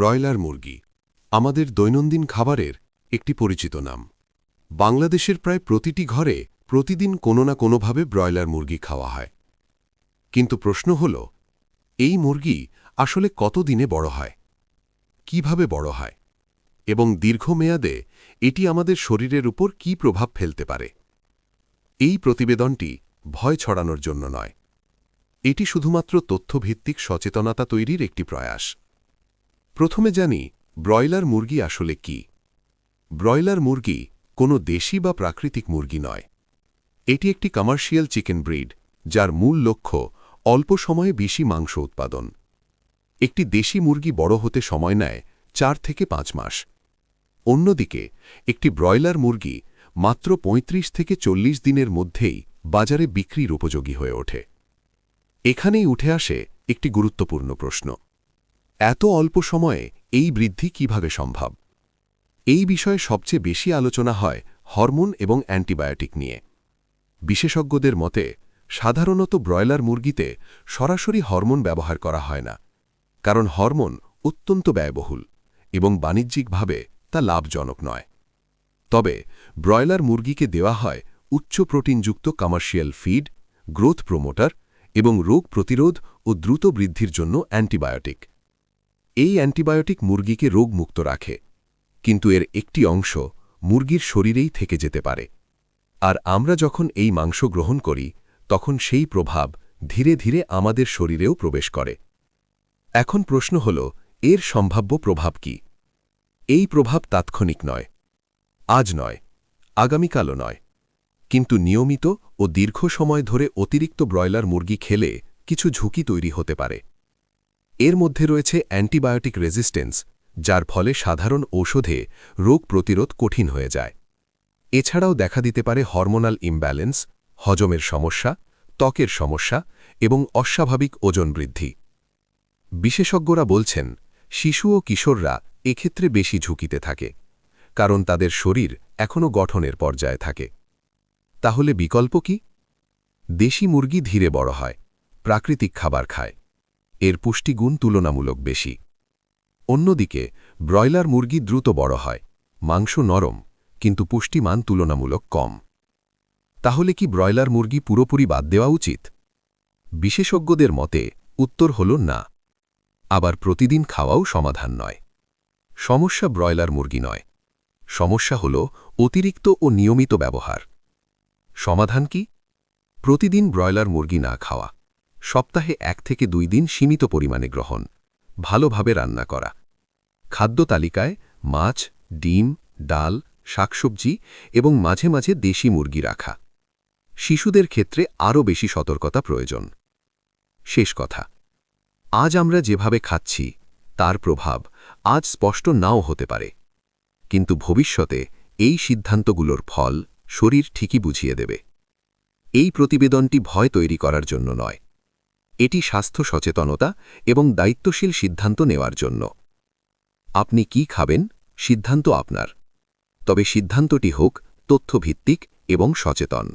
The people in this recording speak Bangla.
ব্রয়লার মুরগি, আমাদের দৈনন্দিন খাবারের একটি পরিচিত নাম। বাংলাদেশের প্রায় প্রতিটি ঘরে প্রতিদিন কোনো না কোনোভাবে ব্রয়লার মুরগি খাওয়া হয়। কিন্তু প্রশ্ন হল, এই মুরগি আসলে কত দিনে বড় হয়? কীভাবে বড় হয়? এবং দীর্ঘমেয়াদে এটি আমাদের শরীরের উপর কি প্রভাব ফেলতে পারে? এই প্রতিবেদনটি ভয় ছড়ানোর জন্য নয়। এটি শুধুমাত্র তথ্যভিত্তিক সচেতনতা তৈরির একটি প্রয়াস। প্রথমে জানি, ব্রয়লার মুরগি আসলে কি। ব্রয়লার মুরগি কোনো দেশি বা প্রাকৃতিক মুরগি নয়। এটি একটি কমার্শিয়াল চিকেন ব্রিড যার মূল লক্ষ্য অল্প সময়ে বেশি মাংস উৎপাদন। একটি দেশি মুরগি বড় হতে সময় নেয় চার থেকে পাঁচ মাস। অন্যদিকে, একটি ব্রয়লার মুরগি মাত্র ৩৫ থেকে চল্লিশ দিনের মধ্যেই বাজারে বিক্রির উপযোগী হয়ে ওঠে। এখানেই উঠে আসে একটি গুরুত্বপূর্ণ প্রশ্ন। এত অল্প সময়ে এই বৃদ্ধি কীভাবে সম্ভব? এই বিষয়ে সবচেয়ে বেশি আলোচনা হয় হরমোন এবং অ্যান্টিবায়োটিক নিয়ে। বিশেষজ্ঞদের মতে, সাধারণত ব্রয়লার মুরগিতে সরাসরি হরমোন ব্যবহার করা হয় না, কারণ হরমোন অত্যন্ত ব্যয়বহুল এবং বাণিজ্যিকভাবে তা লাভজনক নয়। তবে ব্রয়লার মুরগিকে দেওয়া হয় উচ্চ প্রোটিনযুক্ত কমার্শিয়াল ফিড, গ্রোথ প্রোমোটার এবং রোগ প্রতিরোধ ও দ্রুত বৃদ্ধির জন্য অ্যান্টিবায়োটিক। এই অ্যান্টিবায়োটিক মুরগিকে রোগমুক্ত রাখে, কিন্তু এর একটি অংশ মুরগির শরীরেই থেকে যেতে পারে। আর আমরা যখন এই মাংস গ্রহণ করি, তখন সেই প্রভাব ধীরে ধীরে আমাদের শরীরেও প্রবেশ করে। এখন প্রশ্ন হল, এর সম্ভাব্য প্রভাব কি? এই প্রভাব তাৎক্ষণিক নয়, আজ নয়, আগামীকালও নয়। কিন্তু নিয়মিত ও দীর্ঘ সময় ধরে অতিরিক্ত ব্রয়লার মুরগি খেলে কিছু ঝুঁকি তৈরি হতে পারে। এর মধ্যে রয়েছে অ্যান্টিবায়োটিক রেজিস্ট্যান্স, যার ফলে সাধারণ ঔষধে রোগ প্রতিরোধ কঠিন হয়ে যায়। এছাড়াও দেখা দিতে পারে হরমোনাল ইমব্যালেন্স, হজমের সমস্যা, ত্বকের সমস্যা এবং অস্বাভাবিক ওজন বৃদ্ধি। বিশেষজ্ঞরা বলছেন, শিশু ও কিশোররা এক্ষেত্রে বেশি ঝুঁকিতে থাকে, কারণ তাদের শরীর এখনও গঠনের পর্যায়ে থাকে। তাহলে বিকল্প কি? দেশি মুরগি ধীরে বড় হয়, প্রাকৃতিক খাবার খায়। এর পুষ্টিগুণ তুলনামূলক বেশি। অন্যদিকে, ব্রয়লার মুরগি দ্রুত বড় হয়, মাংস নরম, কিন্তু পুষ্টিমান তুলনামূলক কম। তাহলে কি ব্রয়লার মুরগি পুরোপুরি বাদ দেওয়া উচিত? বিশেষজ্ঞদের মতে, উত্তর হল না। আবার প্রতিদিন খাওয়াও সমাধান নয়। সমস্যা ব্রয়লার মুরগি নয়। সমস্যা হল অতিরিক্ত ও নিয়মিত ব্যবহার। সমাধান কি? প্রতিদিন ব্রয়লার মুরগি না খাওয়া। সপ্তাহে এক থেকে দুই দিন সীমিত পরিমাণে গ্রহণ। ভালোভাবে রান্না করা। খাদ্য তালিকায় মাছ, ডিম, ডাল, শাকসবজি এবং মাঝে মাঝে দেশি মুরগি রাখা। শিশুদের ক্ষেত্রে আরও বেশি সতর্কতা প্রয়োজন। শেষ কথা। আজ আমরা যেভাবে খাচ্ছি, তার প্রভাব আজ স্পষ্ট নাও হতে পারে। কিন্তু ভবিষ্যতে এই সিদ্ধান্তগুলোর ফল শরীর ঠিকই বুঝিয়ে দেবে। এই প্রতিবেদনটি ভয় তৈরি করার জন্য নয়। এটি স্বাস্থ্য সচেতনতা এবং দায়িত্বশীল সিদ্ধান্ত নেওয়ার জন্য। আপনি কি খাবেন? সিদ্ধান্ত আপনার। তবে সিদ্ধান্তটি হোক তথ্যভিত্তিক এবং সচেতন।